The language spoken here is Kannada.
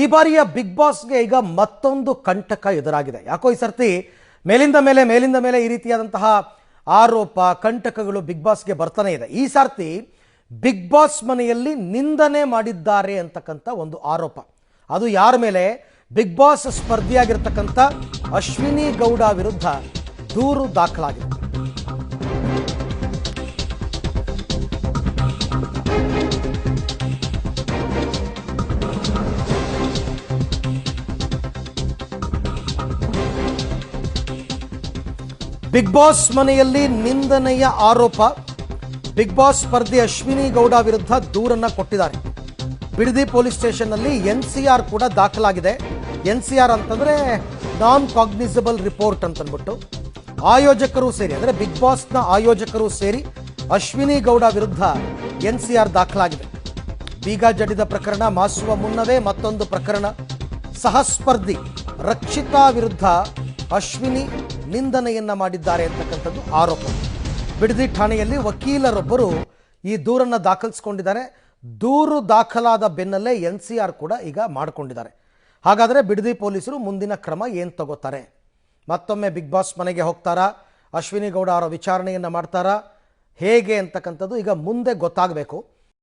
ಈ ಬಾರಿಯ ಬಿಗ್ ಬಾಸ್ಗೆ ಈಗ ಮತ್ತೊಂದು ಕಂಟಕ ಎದುರಾಗಿದೆ. ಯಾಕೋ ಈ ಸರ್ತಿ ಮೇಲಿಂದ ಮೇಲೆ ಮೇಲಿಂದ ಮೇಲೆ ಈ ರೀತಿಯಾದಂತಹ ಆರೋಪ, ಕಂಟಕಗಳು ಬಿಗ್ ಬಾಸ್ಗೆ ಬರ್ತಾನೆ ಇದೆ. ಈ ಸರ್ತಿ ಬಿಗ್ ಬಾಸ್ ಮನೆಯಲ್ಲಿ ನಿಂದನೆ ಮಾಡಿದ್ದಾರೆ ಅಂತಕ್ಕಂಥ ಒಂದು ಆರೋಪ. ಅದು ಯಾರ ಮೇಲೆ? ಬಿಗ್ ಬಾಸ್ ಸ್ಪರ್ಧಿಯಾಗಿರ್ತಕ್ಕಂಥ ಅಶ್ವಿನಿ ಗೌಡ ವಿರುದ್ಧ ದೂರು ದಾಖಲಾಗಿದೆ. ಬಿಗ್ ಬಾಸ್ ಮನೆಯಲ್ಲಿ ನಿಂದನೆಯ ಆರೋಪ. ಬಿಗ್ ಬಾಸ್ ಸ್ಪರ್ಧಿ ಅಶ್ವಿನಿ ಗೌಡ ವಿರುದ್ಧ ದೂರನ್ನ ಕೊಟ್ಟಿದ್ದಾರೆ. ಬಿಡದಿ ಪೊಲೀಸ್ ಸ್ಟೇಷನ್ನಲ್ಲಿ ಎನ್ ಸಿ ಆರ್ ಕೂಡ ದಾಖಲಾಗಿದೆ. ಎನ್ ಸಿ ಆರ್ ಅಂತಂದ್ರೆ ನಾನ್ ಕಾಗ್ನಿಸಬಲ್ ರಿಪೋರ್ಟ್ ಅಂತಂದ್ಬಿಟ್ಟು ಆಯೋಜಕರು ಸೇರಿ, ಅಂದರೆ ಬಿಗ್ ಬಾಸ್ನ ಆಯೋಜಕರು ಸೇರಿ ಅಶ್ವಿನಿ ಗೌಡ ವಿರುದ್ಧ ಎನ್ ಸಿ ಆರ್ ದಾಖಲಾಗಿದೆ. ಬೀಗ ಜಡಿದ ಪ್ರಕರಣ, ಮಾಸುವ ಮುನ್ನವೇ ಮತ್ತೊಂದು ಪ್ರಕರಣ. ಸಹಸ್ಪರ್ಧಿ ರಕ್ಷಿತಾ ವಿರುದ್ಧ ಅಶ್ವಿನಿ ನಿಂದನೆಯನ್ನ ಮಾಡಿದ್ದಾರೆ ಅಂತಕ್ಕಂಥದ್ದು ಆರೋಪ. ಬಿಡದಿ ಠಾಣೆಯಲ್ಲಿ ವಕೀಲರೊಬ್ಬರು ಈ ದೂರನ್ನು ದಾಖಲಿಸಿಕೊಂಡಿದ್ದಾರೆ. ದೂರು ದಾಖಲಾದ ಬೆನ್ನಲ್ಲೇ ಎನ್ ಸಿ ಆರ್ ಕೂಡ ಈಗ ಮಾಡಿಕೊಂಡಿದ್ದಾರೆ. ಹಾಗಾದರೆ ಬಿಡದಿ ಪೊಲೀಸರು ಮುಂದಿನ ಕ್ರಮ ಏನು ತಗೋತಾರೆ? ಮತ್ತೊಮ್ಮೆ ಬಿಗ್ ಬಾಸ್ ಮನೆಗೆ ಹೋಗ್ತಾರಾ? ಅಶ್ವಿನಿ ಗೌಡ ಅವರ ವಿಚಾರಣೆಯನ್ನು ಮಾಡ್ತಾರಾ? ಹೇಗೆ ಅಂತಕ್ಕಂಥದ್ದು ಈಗ ಮುಂದೆ ಗೊತ್ತಾಗಬೇಕು.